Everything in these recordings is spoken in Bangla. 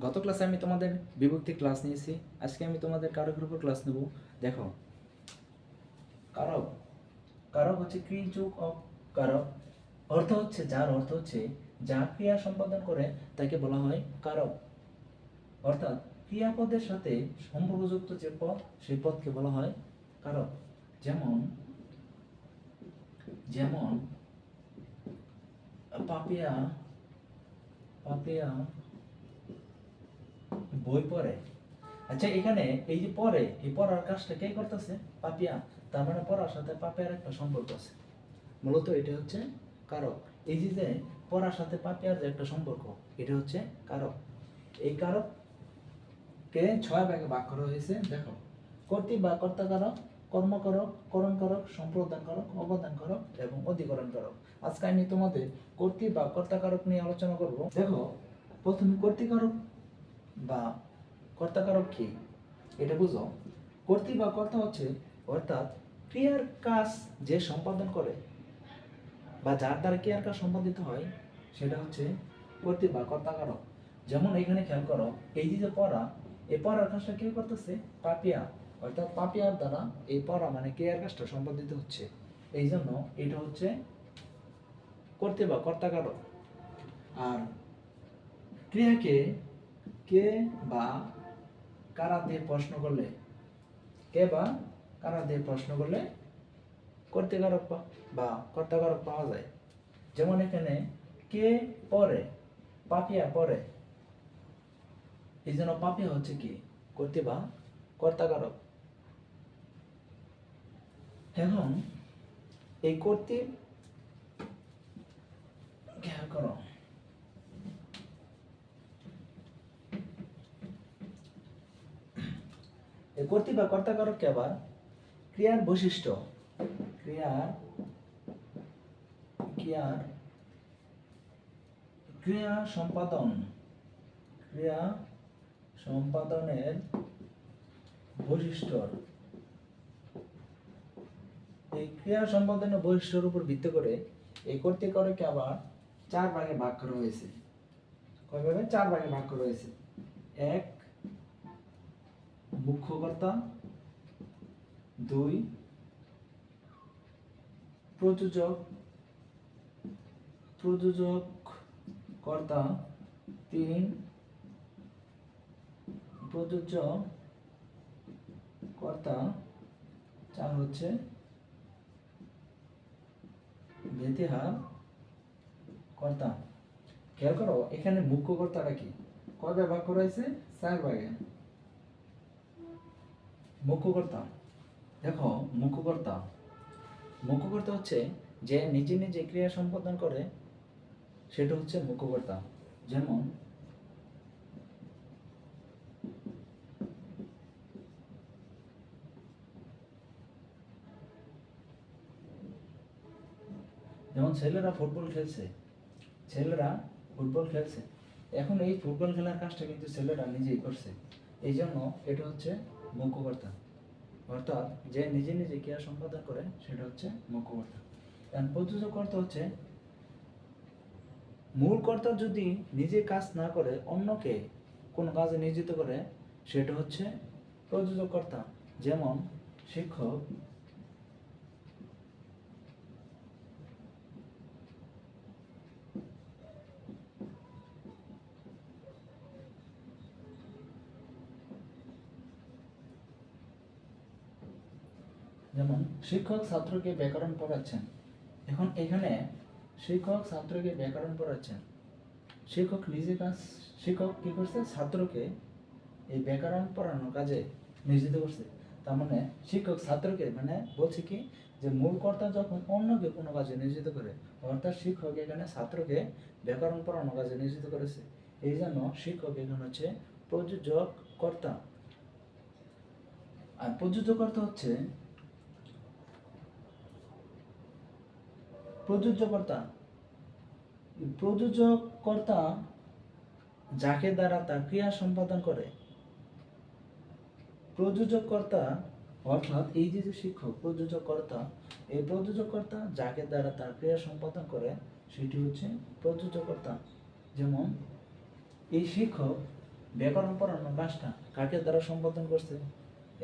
গত ক্লাসে আমি তোমাদের বিভক্তি ক্লাস নিয়েছি। আজকে আমি তোমাদের কারকের উপর ক্লাস নেব। দেখো। কারক। কারক হচ্ছে ক্রিয়া যোগ অ কারক। অর্থ হচ্ছে যার অর্থ হচ্ছে যা ক্রিয়া সম্পাদন করে, তাকে বলা হয় কারক। অর্থাৎ ক্রিয়াপদের সাথে সম্পর্কযুক্ত যে পদ, সেই পদকে বলা হয় কারক। যেমন যেমন, পাপিয়া পাপিয়া বই পড়ে। আচ্ছা এখানে এই যে পড়ে, এই পড়ার কাজটা কে করতেছে? পাপিয়া, তার মানে পড়ার সাথে পাপিয়ার একটা সম্পর্ক আছে। মূলত এটা হচ্ছে কারক। এই যে যে পড়ার সাথে পাপিয়ার যে একটা সম্পর্ক, এটা হচ্ছে কারক। এই কারক কে ছয় ভাগে ভাগ করা হয়েছে, দেখো। কর্তৃ বা কর্তা কারক কর্মকারক করণ কারক, সম্প্রদান কারক, অবদান কারক এবং অধিকরণ কারক। আজকে আমি তোমাদের কর্তৃ বা কর্তা কারক নিয়ে আলোচনা করব। দেখো, প্রথমে কর্তৃকারক বা কর্তাকারক কি? এটা বুঝো। কর্তৃ বা কর্তা হচ্ছে, অর্থাৎ ক্রিয়ার কাজ যে সম্পাদন করে বা যার দ্বারা ক্রিয়ার কাজ সম্পাদিত হয়, সেটা হচ্ছে কর্তৃ বা কর্তাকারক। যেমন এখানে খেয়াল করো, এই যে পড়া, এই পড়ার কাজটা কে করতেছে? পাপিয়া। অর্থাৎ পাপিয়ার দ্বারা এই পড়া মানে ক্রিয়ার কাজটা সম্পাদিত হচ্ছে। এই জন্য এটা হচ্ছে কর্তৃ বা কর্তাকারক। আর ক্রিয়াকে কে বা কারা দিয়ে প্রশ্ন করলে? কে বা কারা দিয়ে প্রশ্ন করলে? কর্তৃকারক বা কর্তাকারক পাওয়া যায়। যেমন এখানে কে পরে, পাপিয়া পরে। এই জন্য পাপিয়া হচ্ছে কি? কর্তৃ বা কর্তাকারক। এখন এই কর্তৃ, খেয়াল করো এই কর্তৃ বা কর্তাকারককে আবার ক্রিয়ার বৈশিষ্ট্য, ক্রিয়ার ক্রিয়ার, ক্রিয়া সম্পাদন, ক্রিয়া সম্পাদনের বৈশিষ্ট্য এই ক্রিয়া সম্পাদনের বৈশিষ্ট্যের উপর ভিত্তি করে এই কর্তৃকারকে আবার চার ভাগে ভাগ করা হয়েছে। কয় ভাগে? চার ভাগে ভাগ করা হয়েছে। এক মুখ্যকর্তা। দুই, প্রযোজক। প্রযোজক কর্তা তিন প্রযোজ্য কর্তা চার হচ্ছে ব্যতিহার কর্তা খেয়াল করো, এখানে মুখ্য কর্তাটা কি? কয় ভাগ করা হয়েছে? চার মুখ্যকর্তা। দেখো, মুখ্যকর্তা। মুখ্যকর্তা হচ্ছে যে নিজে নিজে ক্রিয়া সম্পাদন করে, সেটা হচ্ছে মুখ্যকর্তা। যেমন যেমন ছেলেরা ফুটবল খেলছে, ছেলেরা ফুটবল খেলছে। এখন এই ফুটবল খেলার কাজটা কিন্তু ছেলেরা নিজেই করছে। এই জন্য এটা হচ্ছে মুখ্যকর্তা। অর্থাৎ যে নিজে নিজে ক্রিয়া সম্পাদন করে, সেটা হচ্ছে মুখ্যকর্তা। কারণ প্রযোজক কর্তা হচ্ছে, মূল কর্তা যদি নিজে কাজ না করে, অন্যকে কোনো কাজে নিয়োজিত করে, সেটা হচ্ছে প্রযোজক কর্তা। যেমন শিক্ষক যেমন, শিক্ষক ছাত্রকে ব্যাকরণ পড়াচ্ছেন। এখন এখানে শিক্ষক ছাত্রকে ব্যাকরণ পড়াচ্ছেন। শিক্ষক নিজে কাজ, শিক্ষক কি করছে? ছাত্রকে এই ব্যাকরণ পড়ানোর কাজে নিয়োজিত করছে। তার মানে শিক্ষক ছাত্রকে মানে বলছে কি, যে মূল কর্তা যখন অন্যকে কোনো কাজে নিয়োজিত করে, অর্থাৎ শিক্ষক এখানে ছাত্রকে ব্যাকরণ পড়ানোর কাজে নিয়োজিত করেছে। এই জন্য শিক্ষক এখানে হচ্ছে প্রযোজক কর্তা। আর প্রযোজক কর্তা হচ্ছে প্রযোজ্যকর্তা। প্রযোজকর্তা যাকে দ্বারা তার ক্রিয়া সম্পাদন করে। প্রযোজকর্তা অর্থাৎ এই যে যে শিক্ষক প্রযোজকর্তা এই প্রযোজকর্তা যাকে দ্বারা তার ক্রিয়া সম্পাদন করে, সেটি হচ্ছে প্রযোজকর্তা যেমন, এই শিক্ষক ব্যাকরণ পড়ানোর কাজটা কাকে দ্বারা সম্পাদন করছে?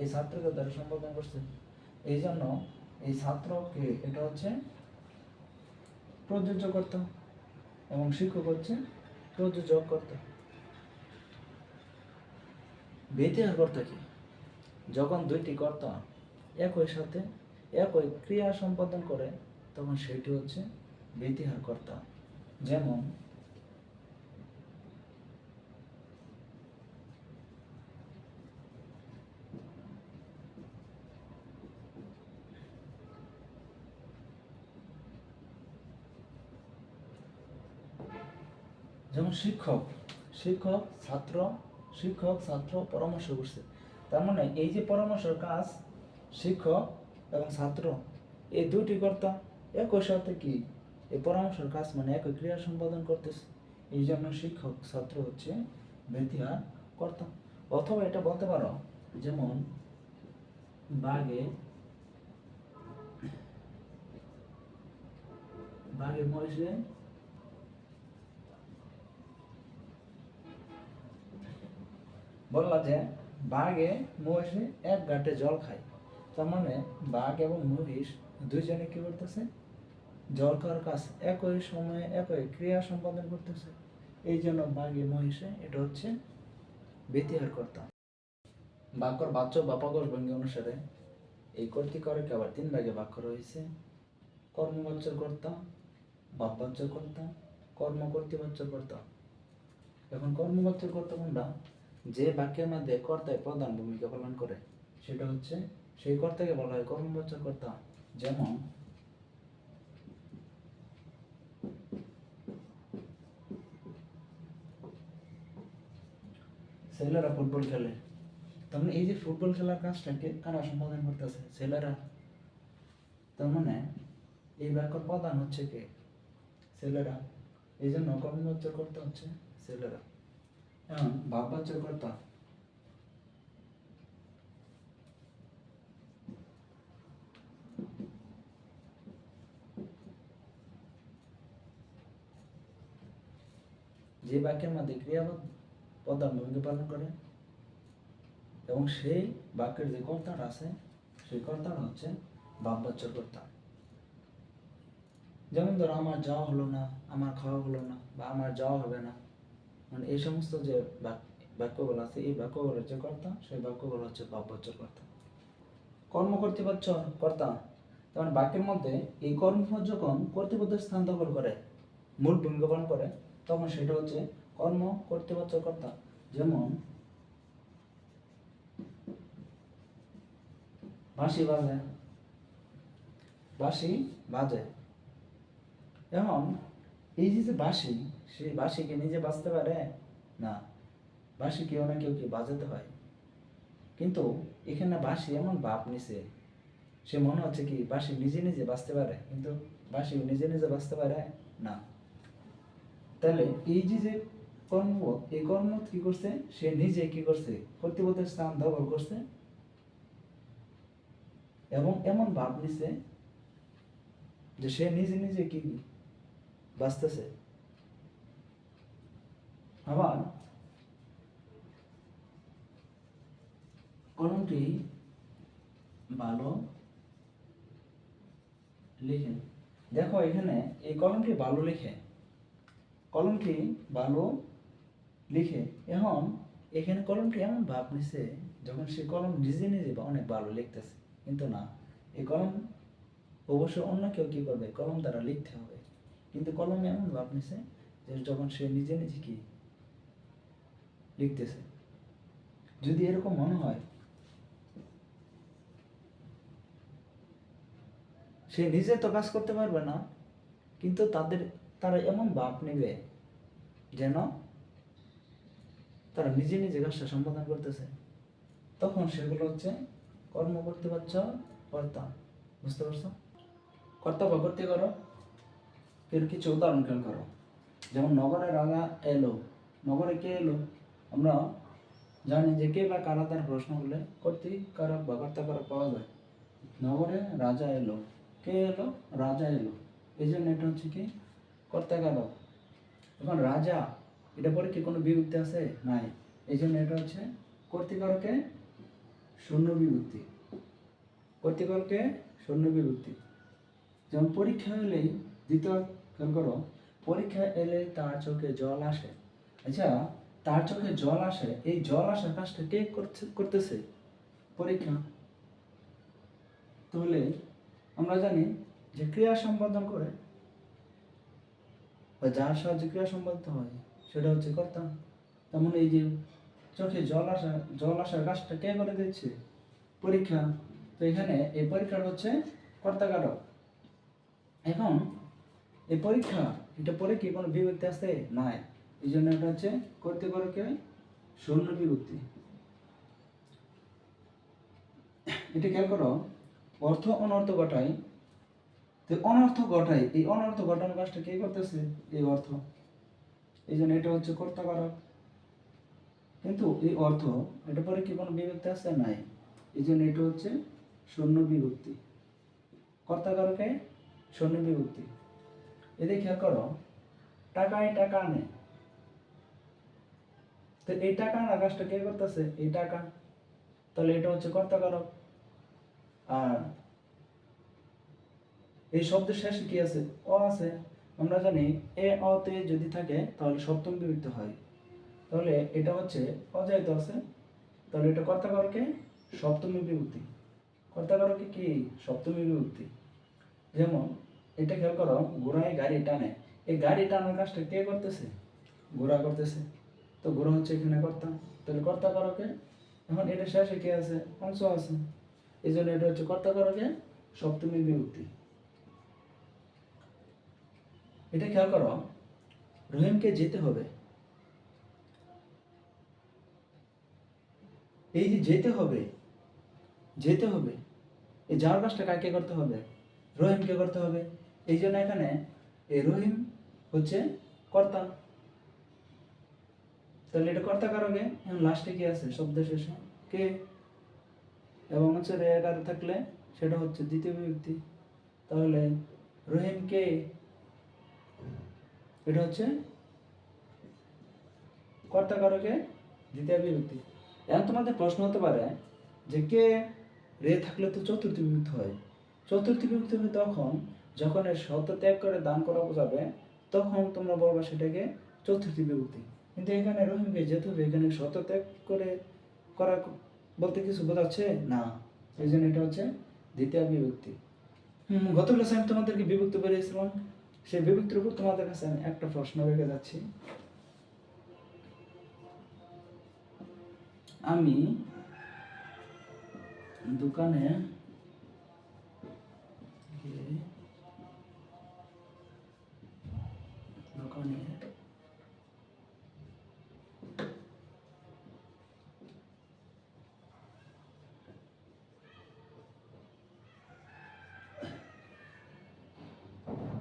এই ছাত্রকে দ্বারা সম্পাদন করছে। এই জন্য এই ছাত্রকে এটা হচ্ছে প্রযোজ্য করতে এবং শিক্ষক হচ্ছে প্রযোজক কর্তা। কর্তা কি? যখন দুইটি কর্তা একই সাথে একই ক্রিয়া সম্পাদন করে, তখন সেটি হচ্ছে বেতিহার কর্তা। যেমন যেমন শিক্ষক শিক্ষক, ছাত্র শিক্ষক, ছাত্র পরামর্শ করছে। তার মানে এই যে পরামর্শের কাজ, শিক্ষক এবং ছাত্র, এই দুটি কর্তা একই সাথে কি? এই পরামর্শের কাজ মানে একই ক্রিয়া সম্পাদন করতেছে। এই জন্য শিক্ষক, ছাত্র হচ্ছে ব্যতিহার কর্তা। অথবা এটা বলতে পারো, যেমন বাঘে বাঘে মহিষে বললা যে, বাঘে, মহিষে এক ঘাটে জল খায়। তার মানে বাঘ এবং মহিষ দুইজনে কি করতেছে? জল খাওয়ার কাজ একই সময়ে একই ক্রিয়া সম্পাদন করতেছে। এই জন্য বাঘে, মহিষে এটা হচ্ছে বেতিহার কর্তা বাক্যর বাচ্য বা পগর ভঙ্গি অনুসারে এই কর্তিকরকে আবার তিন ভাগে ভাগ করা হয়েছে? কর্মবাচ্যর কর্তা বাপবাচ্যর কর্তা কর্ম কর্তৃবাচ্যর কর্তা এখন কর্মবাচ্যর কর্তা কোনটা? যে বাক্যের মধ্যে কর্তায় প্রধান ভূমিকা পালন করে, সেটা হচ্ছে সেই কর্তাকে বলা হয় কর্মবাচ্যর কর্তা। যেমন, ছেলেরা ফুটবল খেলে। তার মানে এই যে ফুটবল খেলার কাজটাকে কারা সম্পাদন করতেছে? ছেলেরা। তার মানে এই বাক্যর প্রধান হচ্ছে কে? ছেলেরা। এই জন্য কর্মবাচ্যর কর্তা হচ্ছে ছেলেরা। ভাববাচ্যর কর্তা যে বাক্যের মধ্যে ক্রিয়াপদ প্রধান ভূমিকা পালন করে, এবং সেই বাক্যের যে কর্তাটা আছে, সেই কর্তাটা হচ্ছে ভাববাচ্যর কর্তা। যেমন ধরো, আমার যাওয়া হলো না, আমার খাওয়া হলো না, বা আমার যাওয়া হবে না। মানে এই সমস্ত যে বাক- বাক্যগুলো আছে, এই বাক্যগুলোর যে কর্তা, সেই বাক্যগুলো হচ্ছে ভাববাচ্যর কর্তা। কর্ম কর্তৃপক্ষ কর্তা তেমন বাক্যের মধ্যে এই কর্মপদ যখন কর্তৃপক্ষের স্থান দখল করে, মূল ভূমিকা পালন করে, তখন সেটা হচ্ছে কর্ম কর্তৃপক্ষ কর্তা। যেমন, বাঁশি বাজে বাঁশি বাজে। এখন এই যে যে বাঁশি, সেই বাঁশি কি নিজে বাঁচতে পারে? না। বাঁশি কেউ না কেউ কি বাজাতে হয়। কিন্তু এখানে বাঁশি এমন ভাব নিছে। সে মনে হচ্ছে কি বাঁশি নিজে নিজে বাঁচতে পারে, কিন্তু বাঁশি নিজে নিজে বাঁচতে পারে? না। তাহলে এই যে যে কর্ম, এই কর্ম কি করছে? সে নিজে কি করছে? কর্তৃপক্ষের স্থান দখল করছে। এবং এমন ভাব নিছে যে সে নিজে নিজে কি বাঁচতেছে। আবার কলমটি ভালো লিখে? দেখো এখানে এই কলমটি ভালো লিখে। কলমটি ভালো লিখে। এখন এখানে কলমটি এমন ভাব নিছে যখন সে কলম নিজে নিজে অনেক ভালো লিখতেছে। কিন্তু না, এই কলম অবশ্য অন্য কেউ কি করবে? কলম দ্বারা লিখতে হবে। কিন্তু কলমে এমন ভাব নিছে যে যখন সে নিজে নিজে কি লিখতেছে, যদি এরকম মনে হয়, সে নিজে তো কাজ করতে পারবে না, কিন্তু তাদের, তারা এমন ভাব নেবে যেন তারা নিজে নিজে কাজটা সম্পাদন করতেছে। তখন সেগুলো হচ্ছে কর্ম করতে পারছ? কর্তা বুঝতে পারছ কর্তব্য করতে করো। এর কিছু উদাহরণ খেয়াল করো। যেমন নগরে রাজা এলো। নগরে কে এলো? আমরা জানি যে কে বা কারা তার প্রশ্ন করলে কর্তৃকারক বা কর্তা কর্তাকারক পাওয়া যায়। নগরে রাজা এলো। কে এলো? রাজা এলো। এই জন্য এটা হচ্ছে কি? কর্তাকারক। এখন রাজা, এটা পরে কি কোনো বিভক্তি আছে? নাই। এই জন্য এটা হচ্ছে কর্তৃকারকে শূন্য বিভক্তি। কর্তৃকারকে শূন্য বিভক্তি। যেমন পরীক্ষা এলেই দ্বিতীয় করো, পরীক্ষা এলে তার চোখে জল আসে। আচ্ছা তার চোখে জল আসে, এই জল আসার কাজটা কে করতেছে? পরীক্ষা। তাহলে আমরা জানি যে ক্রিয়া সম্পাদন করে, বা যার সাহায্যে ক্রিয়া সম্পাদিত হয়, সেটা হচ্ছে কর্তা। তেমন এই যে চোখে জল আসা, জল আসার কাজটা কে করে দিচ্ছে? পরীক্ষা। তো এখানে এই পরীক্ষাটা হচ্ছে কর্তা কর্তাকারক। এখন এই পরীক্ষা, এটা পরে কি কোনো বিভক্তি আছে? নাই। এই জন্য এটা হচ্ছে করতে করকে শূন্য বিভক্তি। এটা খেয়াল করো, অর্থ অনর্থ ঘটায়। তো অনর্থ ঘটায়, এই অনর্থ ঘটানোর কাজটা কে করতেছে? এই অর্থ। এই জন্য এটা হচ্ছে কর্তাকারক কিন্তু এই অর্থ, এটা পরে কি কোনো বিভক্তি আছে? নাই। এই জন্য এটা হচ্ছে শূন্য বিভক্তি। কর্তাকারকে শূন্য বিভক্তি। এতে খেয়াল করো, টাকায় টাকা আনে। তো এই টাকা আনার কাজটা কে করতেছে? এই টাকা। তাহলে এটা হচ্ছে কর্তাকারক। আর এই শব্দের শেষে কি আছে? অ আছে। আমরা জানি এ অতে যদি থাকে, তাহলে সপ্তম বিভক্তি হয়। তাহলে এটা হচ্ছে অজায়িত আছে, তাহলে এটা কর্তাকারকে সপ্তমী বিভক্তি কর্তাকারকে কি? সপ্তমী বিভক্তি যেমন এটা খেয়াল করো ঘোড়ায় গাড়ি টানে। এই গাড়ি টানার কাজটা কে করতেছে? ঘোড়া করতেছে। তো ঘোড়া হচ্ছে এখানে কর্তা। তাহলে কর্তা করকে? এখন এটা শেষে কে আছে? অংশ আছে। এই জন্য এটা হচ্ছে কর্তা করকে? সপ্তমী বিভক্তি। এটা খেয়াল করো, রহিমকে যেতে হবে। এই যে যেতে হবে যেতে হবে, এই যাওয়ার কাজটা কাকে করতে হবে? রহিমকে করতে হবে। এই জন্য এখানে এই রহিম হচ্ছে কর্তা। তাহলে এটা কর্তা কারকে এখন লাস্টে কি আছে? শব্দ শেষে কে? এবং হচ্ছে রে একার থাকলে সেটা হচ্ছে দ্বিতীয় বিভক্তি। তাহলে রহিম কে? এটা হচ্ছে কর্তা কারকে দ্বিতীয় বিভক্তি। এখন তোমাদের প্রশ্ন হতে পারে যে কে? রে থাকলে তো চতুর্থ বিভক্তি হয়। চতুর্থ বিভক্তি হবে তখন যখন এর শত ত্যাগ করে দান করা যাবে তখন তোমরা বলবা সেটাকে চতুর্থ বিভক্তি। কিন্তু এখানে রহিমকে যেতে হবে এখানে শত ত্যাগ করে করা বলতে কিছু বোঝাচ্ছে? না। এই জন্য এটা হচ্ছে দ্বিতীয় বিভক্তি। গত ক্লাসে আমি তোমাদেরকে বিভক্তি বেরিয়েছিলাম সেই বিভক্তির উপর তোমাদের কাছে আমি একটা প্রশ্ন রেখে যাচ্ছি। আমি দোকানে দোকানে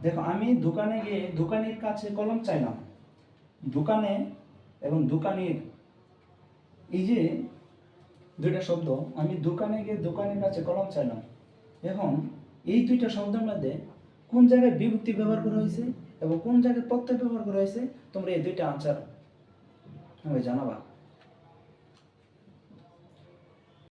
দেখো, আমি দোকানে গিয়ে, দোকানির কাছে কলম চাইলাম। দোকানে এবং দোকানির, এই যে দুইটা শব্দ, আমি দোকানে গিয়ে দোকানের কাছে কলম চাইলাম। এখন এই দুইটা শব্দের মধ্যে কোন জায়গায় বিভক্তি ব্যবহার করা হয়েছে? এবং কোন জায়গায় প্রত্যয় ব্যবহার করা হয়েছে তোমরা এই দুইটা আনসার আমাকে জানাবা।